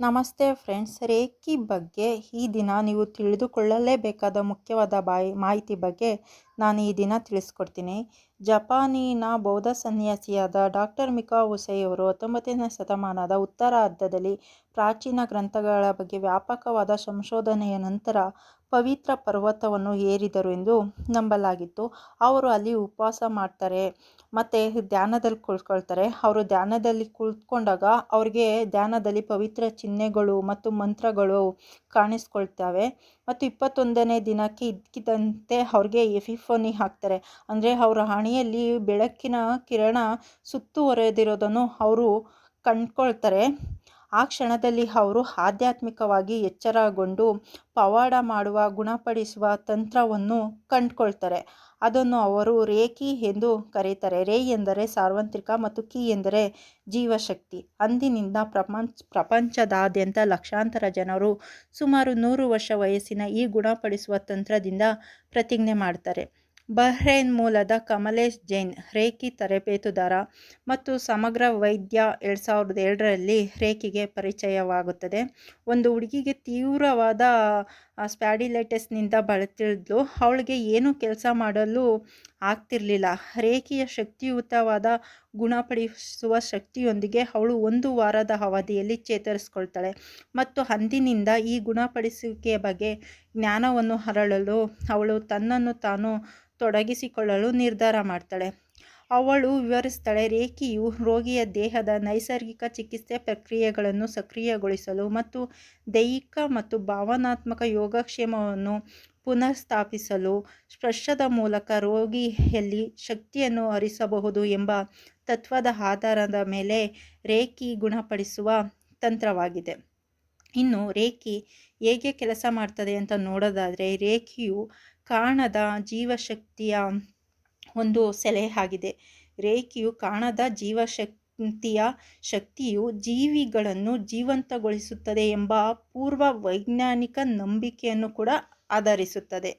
ನಮಸ್ತೆ friends. Reiki ಬಗ್ಗೆ ಈ ದಿನ ನೀವು ತಿಳಿದುಕೊಳ್ಳಲೇಬೇಕಾದ ಮುಖ್ಯವಾದ ಬಾಯಿ, ಮಾಹಿತಿ ಬಗ್ಗೆ ನಾನು ಈ ದಿನ ತಿಳಿಸ್ಕೊಡ್ತೀನಿ. ಜಪಾನಿನ ಬೌದ್ಧ ಸನ್ಯಾಸಿಯಾದ ಡಾಕ್ಟರ್ ಮಿಕಾ ಹುಸೈಯವರು ಹತ್ತೊಂಬತ್ತನೇ ಶತಮಾನದ ಉತ್ತರಾರ್ಧದಲ್ಲಿ ಪ್ರಾಚೀನ ಗ್ರಂಥಗಳ ಬಗ್ಗೆ ವ್ಯಾಪಕವಾದ ಸಂಶೋಧನೆಯ ನಂತರ ಪವಿತ್ರ ಪರ್ವತವನ್ನು ಏರಿದರು ಎಂದು ನಂಬಲಾಗಿತ್ತು. ಅವರು ಅಲ್ಲಿ ಉಪವಾಸ ಮಾಡ್ತಾರೆ, ಮತ್ತು ಧ್ಯಾನದಲ್ಲಿ ಕುಳ್ಕೊಳ್ತಾರೆ. ಅವರು ಧ್ಯಾನದಲ್ಲಿ ಕುಳಿತುಕೊಂಡಾಗ ಅವ್ರಿಗೆ ಧ್ಯಾನದಲ್ಲಿ ಪವಿತ್ರ ಚಿಹ್ನೆಗಳು ಮತ್ತು ಮಂತ್ರಗಳು ಕಾಣಿಸ್ಕೊಳ್ತವೆ. ಮತ್ತು ಇಪ್ಪತ್ತೊಂದನೇ ದಿನಕ್ಕೆ ಇದ್ದಕ್ಕಿದ್ದಂತೆ ಅವ್ರಿಗೆ ಎಫಿಫೋನಿ ಹಾಕ್ತಾರೆ. ಅಂದರೆ ಅವರ ಹಣೆಯಲ್ಲಿ ಬೆಳಕಿನ ಕಿರಣ ಸುತ್ತುವರೆದಿರೋದನ್ನು ಅವರು ಕಂಡ್ಕೊಳ್ತಾರೆ. ಆ ಕ್ಷಣದಲ್ಲಿ ಅವರು ಆಧ್ಯಾತ್ಮಿಕವಾಗಿ ಎಚ್ಚರಗೊಂಡು ಪವಾಡ ಮಾಡುವ, ಗುಣಪಡಿಸುವ ತಂತ್ರವನ್ನು ಕಂಡುಕೊಳ್ತಾರೆ. ಅದನ್ನು ಅವರು ರೇಖಿ ಎಂದು ಕರೀತಾರೆ. ರೇ ಎಂದರೆ ಸಾರ್ವತ್ರಿಕ ಮತ್ತು ಕಿ ಎಂದರೆ ಜೀವಶಕ್ತಿ. ಅಂದಿನಿಂದ ಪ್ರಪಂಚ, ಪ್ರಪಂಚದಾದ್ಯಂತ ಲಕ್ಷಾಂತರ ಜನರು ಸುಮಾರು ನೂರು ವರ್ಷ ವಯಸ್ಸಿನ ಈ ಗುಣಪಡಿಸುವ ತಂತ್ರದಿಂದ ಪ್ರತಿಜ್ಞೆ ಮಾಡ್ತಾರೆ. ಬಹ್ರೇನ್ ಮೂಲದ ಕಮಲೇಶ್ ಜೈನ್, ರೇಖಿ ತರಬೇತುದಾರ ಮತ್ತು ಸಮಗ್ರ ವೈದ್ಯ ಎರಡು ಸಾವಿರದ ಎರಡರಲ್ಲಿ ರೇಖಿಗೆ ಪರಿಚಯವಾಗುತ್ತದೆ. ಒಂದು ಹುಡುಗಿಗೆ ತೀವ್ರವಾದ ಸ್ಪ್ಯಾಡಿಲೈಟಿಸ್ನಿಂದ ಬಳತಿಳಿದ್ಲು ಅವಳಿಗೆ ಏನು ಕೆಲಸ ಮಾಡಲು ಆಗ್ತಿರಲಿಲ್ಲ. ರೇಖಿಯ ಶಕ್ತಿಯುತವಾದ ಗುಣಪಡಿಸುವ ಶಕ್ತಿಯೊಂದಿಗೆ ಅವಳು ಒಂದು ವಾರದ ಅವಧಿಯಲ್ಲಿ ಚೇತರಿಸ್ಕೊಳ್ತಾಳೆ. ಮತ್ತು ಅಂದಿನಿಂದ ಈ ಗುಣಪಡಿಸುವಿಕೆಯ ಬಗ್ಗೆ ಜ್ಞಾನವನ್ನು ಹರಳಲು ಅವಳು ತನ್ನನ್ನು ತಾನು ತೊಡಗಿಸಿಕೊಳ್ಳಲು ನಿರ್ಧಾರ ಮಾಡ್ತಾಳೆ. ಅವಳು ವಿವರಿಸ್ತಾಳೆ, ರೇಖಿಯು ರೋಗಿಯ ದೇಹದ ನೈಸರ್ಗಿಕ ಚಿಕಿತ್ಸೆ ಪ್ರಕ್ರಿಯೆಗಳನ್ನು ಸಕ್ರಿಯಗೊಳಿಸಲು ಮತ್ತು ದೈಹಿಕ ಮತ್ತು ಭಾವನಾತ್ಮಕ ಯೋಗಕ್ಷೇಮವನ್ನು ಪುನಃಸ್ಥಾಪಿಸಲು ಸ್ಪರ್ಶದ ಮೂಲಕ ರೋಗಿಯಲ್ಲಿ ಶಕ್ತಿಯನ್ನು ಹರಿಸಬಹುದು ಎಂಬ ತತ್ವದ ಆಧಾರದ ಮೇಲೆ ರೇಖಿ ಗುಣಪಡಿಸುವ ತಂತ್ರವಾಗಿದೆ. ಇನ್ನು ರೇಖಿ ಹೇಗೆ ಕೆಲಸ ಮಾಡ್ತದೆ ಅಂತ ನೋಡೋದಾದರೆ ರೇಖಿಯು ಕಾಣದ ಜೀವಶಕ್ತಿಯ ಒಂದು ಸೆಲೆ ಆಗಿದೆ. ರೇಖಿಯು ಕಾಣದ ಜೀವಶಕ್ತಿಯ ಶಕ್ತಿಯು ಜೀವಿಗಳನ್ನು ಜೀವಂತಗೊಳಿಸುತ್ತದೆ ಎಂಬ ಪೂರ್ವ ವೈಜ್ಞಾನಿಕ ನಂಬಿಕೆಯನ್ನು ಕೂಡ ಆಧರಿಸುತ್ತದೆ.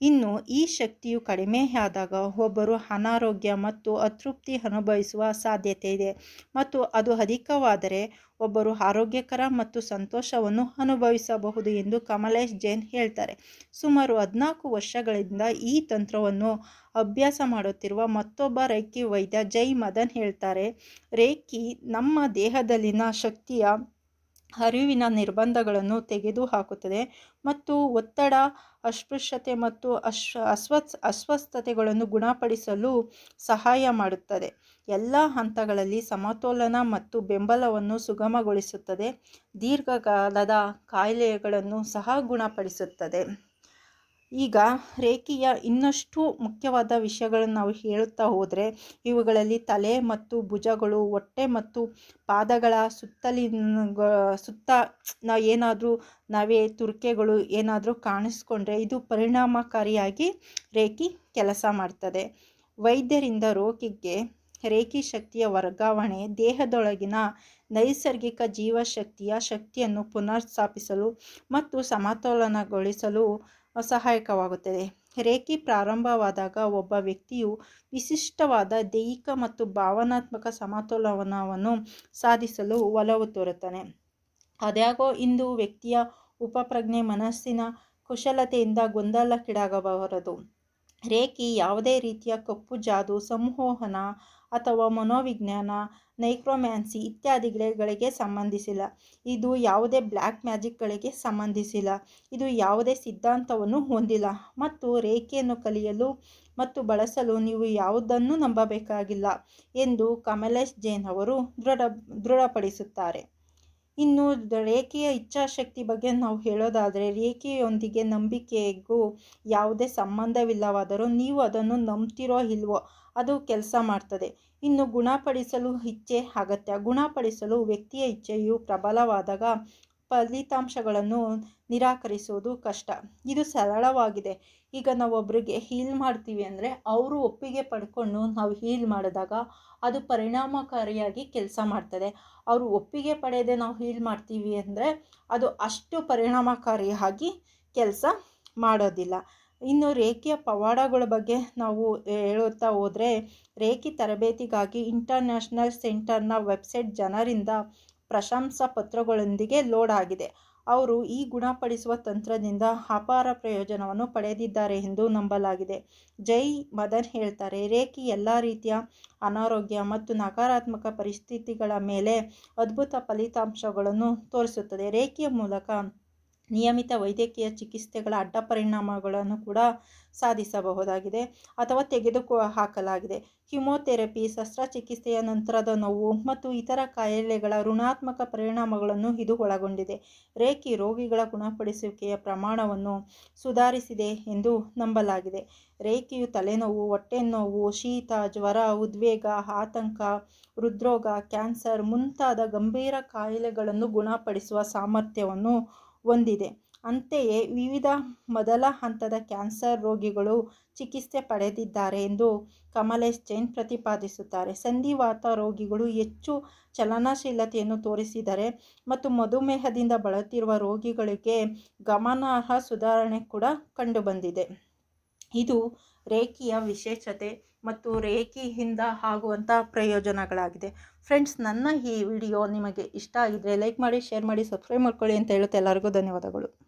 ಇನ್ನು ಈ ಶಕ್ತಿಯು ಕಡಿಮೆಯಾದಾಗ ಒಬ್ಬರು ಅನಾರೋಗ್ಯ ಮತ್ತು ಅತೃಪ್ತಿ ಅನುಭವಿಸುವ ಸಾಧ್ಯತೆ ಇದೆ ಮತ್ತು ಅದು ಅಧಿಕವಾದರೆ ಒಬ್ಬರು ಆರೋಗ್ಯಕರ ಮತ್ತು ಸಂತೋಷವನ್ನು ಅನುಭವಿಸಬಹುದು ಎಂದು ಕಮಲೇಶ್ ಜೈನ್ ಹೇಳ್ತಾರೆ. ಸುಮಾರು ಹದಿನಾಲ್ಕು ವರ್ಷಗಳಿಂದ ಈ ತಂತ್ರವನ್ನು ಅಭ್ಯಾಸ ಮಾಡುತ್ತಿರುವ ಮತ್ತೊಬ್ಬ ರೇಖಿ ವೈದ್ಯ ಜೈ ಮದನ್ ಹೇಳ್ತಾರೆ, ರೇಖಿ, ನಮ್ಮ ದೇಹದಲ್ಲಿನ ಶಕ್ತಿಯ ಅರಿವಿನ ನಿರ್ಬಂಧಗಳನ್ನು ತೆಗೆದುಹಾಕುತ್ತದೆ ಮತ್ತು ಒತ್ತಡ, ಅಸ್ಪೃಶ್ಯತೆ ಮತ್ತು ಅಶ್ ಅಸ್ವಸ್, ಅಸ್ವಸ್ಥತೆಗಳನ್ನು ಗುಣಪಡಿಸಲು ಸಹಾಯ ಮಾಡುತ್ತದೆ. ಎಲ್ಲ ಹಂತಗಳಲ್ಲಿ ಸಮತೋಲನ ಮತ್ತು ಬೆಂಬಲವನ್ನು ಸುಗಮಗೊಳಿಸುತ್ತದೆ. ದೀರ್ಘಕಾಲದ ಕಾಯಿಲೆಗಳನ್ನು ಸಹ ಗುಣಪಡಿಸುತ್ತದೆ. ಈಗ ರೇಖೆಯ ಇನ್ನಷ್ಟು ಮುಖ್ಯವಾದ ವಿಷಯಗಳನ್ನು ನಾವು ಹೇಳುತ್ತಾ ಹೋದರೆ, ಇವುಗಳಲ್ಲಿ ತಲೆ ಮತ್ತು ಭುಜಗಳು, ಹೊಟ್ಟೆ ಮತ್ತು ಪಾದಗಳ ಸುತ್ತಲಿನ, ಸುತ್ತ ನಾವು ಏನಾದರೂ ನಾವೇ, ತುರ್ಕೆಗಳು ಏನಾದರೂ ಕಾಣಿಸ್ಕೊಂಡ್ರೆ ಇದು ಪರಿಣಾಮಕಾರಿಯಾಗಿ ರೇಖಿ ಕೆಲಸ ಮಾಡ್ತದೆ. ವೈದ್ಯರಿಂದ ರೋಗಿಗೆ ರೇಖಿ ಶಕ್ತಿಯ ವರ್ಗಾವಣೆ, ದೇಹದೊಳಗಿನ ನೈಸರ್ಗಿಕ ಜೀವಶಕ್ತಿಯ ಶಕ್ತಿಯನ್ನು ಪುನರ್ಸ್ಥಾಪಿಸಲು ಮತ್ತು ಸಮತೋಲನಗೊಳಿಸಲು ಸಹಾಯಕವಾಗುತ್ತದೆ ರೇಖಿ ಪ್ರಾರಂಭವಾದಾಗ ಒಬ್ಬ ವ್ಯಕ್ತಿಯು ವಿಶಿಷ್ಟವಾದ ದೈಹಿಕ ಮತ್ತು ಭಾವನಾತ್ಮಕ ಸಮತೋಲನವನ್ನು ಸಾಧಿಸಲು ಒಲವು ತೋರುತ್ತಾನೆ. ಅದ್ಯಾಗೋ ಇಂದು ವ್ಯಕ್ತಿಯ ಉಪಪ್ರಜ್ಞೆ ಮನಸ್ಸಿನ ಕುಶಲತೆಯಿಂದ ಗೊಂದಲಕ್ಕೀಡಾಗಬಾರದು. ರೇಖಿ ಯಾವುದೇ ರೀತಿಯ ಕಪ್ಪು ಜಾದು ಸಂಮೋಹನ ಅಥವಾ ಮನೋವಿಜ್ಞಾನ, ನೈಕ್ರೋಮ್ಯಾನ್ಸಿ ಇತ್ಯಾದಿಗಳಿಗೆ ಸಂಬಂಧಿಸಿಲ್ಲ. ಇದು ಯಾವುದೇ ಬ್ಲ್ಯಾಕ್ ಮ್ಯಾಜಿಕ್ಗಳಿಗೆ ಸಂಬಂಧಿಸಿಲ್ಲ. ಇದು ಯಾವುದೇ ಸಿದ್ಧಾಂತವನ್ನು ಹೊಂದಿಲ್ಲ. ಮತ್ತು ರೇಖೆಯನ್ನು ಕಲಿಯಲು ಮತ್ತು ಬಳಸಲು ನೀವು ಯಾವುದನ್ನು ನಂಬಬೇಕಾಗಿಲ್ಲ ಎಂದು ಕಮಲೇಶ್ ಜೈನ್ ಅವರು ದೃಢ, ದೃಢಪಡಿಸುತ್ತಾರೆ. ಇನ್ನು ರೇಖೆಯ ಇಚ್ಛಾಶಕ್ತಿ ಬಗ್ಗೆ ನಾವು ಹೇಳೋದಾದರೆ, ರೇಖೆಯೊಂದಿಗೆ ನಂಬಿಕೆಗೂ ಯಾವುದೇ ಸಂಬಂಧವಿಲ್ಲವಾದರೂ ನೀವು ಅದನ್ನು ನಂಬ್ತಿರೋ ಇಲ್ವೋ, ಅದು ಕೆಲಸ ಮಾಡ್ತದೆ. ಇನ್ನು ಗುಣಪಡಿಸಲು ಇಚ್ಛೆ ಅಗತ್ಯ ಗುಣಪಡಿಸಲು ವ್ಯಕ್ತಿಯ ಇಚ್ಛೆಯು ಪ್ರಬಲವಾದಾಗ ಫಲಿತಾಂಶಗಳನ್ನು ನಿರಾಕರಿಸುವುದು ಕಷ್ಟ. ಇದು ಸರಳವಾಗಿದೆ. ಈಗ ನಾವು ಒಬ್ಬರಿಗೆ ಹೀಲ್ ಮಾಡ್ತೀವಿ ಅಂದರೆ ಅವರು ಒಪ್ಪಿಗೆ ಪಡ್ಕೊಂಡು ನಾವು ಹೀಲ್ ಮಾಡಿದಾಗ ಅದು ಪರಿಣಾಮಕಾರಿಯಾಗಿ ಕೆಲಸ ಮಾಡ್ತದೆ. ಅವರು ಒಪ್ಪಿಗೆ ಪಡೆಯದೆ ನಾವು ಹೀಲ್ ಮಾಡ್ತೀವಿ ಅಂದರೆ ಅದು ಅಷ್ಟು ಪರಿಣಾಮಕಾರಿಯಾಗಿ ಕೆಲಸ ಮಾಡೋದಿಲ್ಲ. ಇನ್ನು ರೇಖೆಯ ಪವಾಡಗಳ ಬಗ್ಗೆ ನಾವು ಹೇಳುತ್ತಾ ಹೋದರೆ ರೇಖೆ ತರಬೇತಿಗಾಗಿ ಇಂಟರ್ನ್ಯಾಷನಲ್ ಸೆಂಟರ್ನ ವೆಬ್ಸೈಟ್ ಜನರಿಂದ ಪ್ರಶಂಸಾ ಪತ್ರಗಳೊಂದಿಗೆ ಲೋಡ್ ಆಗಿದೆ. ಅವರು ಈ ಗುಣಪಡಿಸುವ ತಂತ್ರದಿಂದ ಅಪಾರ ಪ್ರಯೋಜನವನ್ನು ಪಡೆದಿದ್ದಾರೆ ಎಂದು ನಂಬಲಾಗಿದೆ. ಜೈ ಮದನ್ ಹೇಳ್ತಾರೆ, ರೇಖಿ ಎಲ್ಲ ರೀತಿಯ ಅನಾರೋಗ್ಯ ಮತ್ತು ನಕಾರಾತ್ಮಕ ಪರಿಸ್ಥಿತಿಗಳ ಮೇಲೆ ಅದ್ಭುತ ಫಲಿತಾಂಶಗಳನ್ನು ತೋರಿಸುತ್ತದೆ. ರೇಖೆಯ ಮೂಲಕ ನಿಯಮಿತ ವೈದ್ಯಕೀಯ ಚಿಕಿತ್ಸೆಗಳ ಅಡ್ಡ ಪರಿಣಾಮಗಳನ್ನು ಕೂಡ ಸಾಧಿಸಬಹುದಾಗಿದೆ ಅಥವಾ ತೆಗೆದುಕೊ ಹಾಕಲಾಗಿದೆ ಕಿಮೋಥೆರಪಿ, ಶಸ್ತ್ರಚಿಕಿತ್ಸೆಯ ನಂತರದ ನೋವು ಮತ್ತು ಇತರ ಕಾಯಿಲೆಗಳ ಋಣಾತ್ಮಕ ಪರಿಣಾಮಗಳನ್ನು ಇದು ಒಳಗೊಂಡಿದೆ. ರೇಖಿ ರೋಗಿಗಳ ಗುಣಪಡಿಸುವಿಕೆಯ ಪ್ರಮಾಣವನ್ನು ಸುಧಾರಿಸಿದೆ ಎಂದು ನಂಬಲಾಗಿದೆ. ರೇಖಿಯು ತಲೆನೋವು ಹೊಟ್ಟೆ ನೋವು ಶೀತ, ಜ್ವರ, ಉದ್ವೇಗ, ಆತಂಕ, ಹೃದ್ರೋಗ, ಕ್ಯಾನ್ಸರ್ ಮುಂತಾದ ಗಂಭೀರ ಕಾಯಿಲೆಗಳನ್ನು ಗುಣಪಡಿಸುವ ಸಾಮರ್ಥ್ಯವನ್ನು ಹೊಂದಿದೆ ಅಂತೆಯೇ ವಿವಿಧ ಮೊದಲ ಹಂತದ ಕ್ಯಾನ್ಸರ್ ರೋಗಿಗಳು ಚಿಕಿತ್ಸೆ ಪಡೆದಿದ್ದಾರೆ ಎಂದು ಕಮಲೇಶ್ ಜೈನ್ ಪ್ರತಿಪಾದಿಸುತ್ತಾರೆ. ಸಂಧಿವಾತ ರೋಗಿಗಳು ಹೆಚ್ಚು ಚಲನಶೀಲತೆಯನ್ನು ತೋರಿಸಿದರೆ ಮತ್ತು ಮಧುಮೇಹದಿಂದ ಬಳಲುತ್ತಿರುವ ರೋಗಿಗಳಿಗೆ ಗಮನಾರ್ಹ ಸುಧಾರಣೆ ಕೂಡ ಕಂಡುಬಂದಿದೆ. ಇದು ರೇಖಿಯ ವಿಶೇಷತೆ ಮತ್ತು ರೇಖಿಯಿಂದ ಆಗುವಂಥ ಪ್ರಯೋಜನಗಳಾಗಿದೆ. ಫ್ರೆಂಡ್ಸ್, ನನ್ನ ಈ ವಿಡಿಯೋ ನಿಮಗೆ ಇಷ್ಟ ಆಗಿದ್ದರೆ ಲೈಕ್ ಮಾಡಿ, ಶೇರ್ ಮಾಡಿ, ಸಬ್ಸ್ಕ್ರೈಬ್ ಮಾಡ್ಕೊಳ್ಳಿ ಅಂತ ಹೇಳುತ್ತೆ. ಎಲ್ಲರಿಗೂ ಧನ್ಯವಾದಗಳು.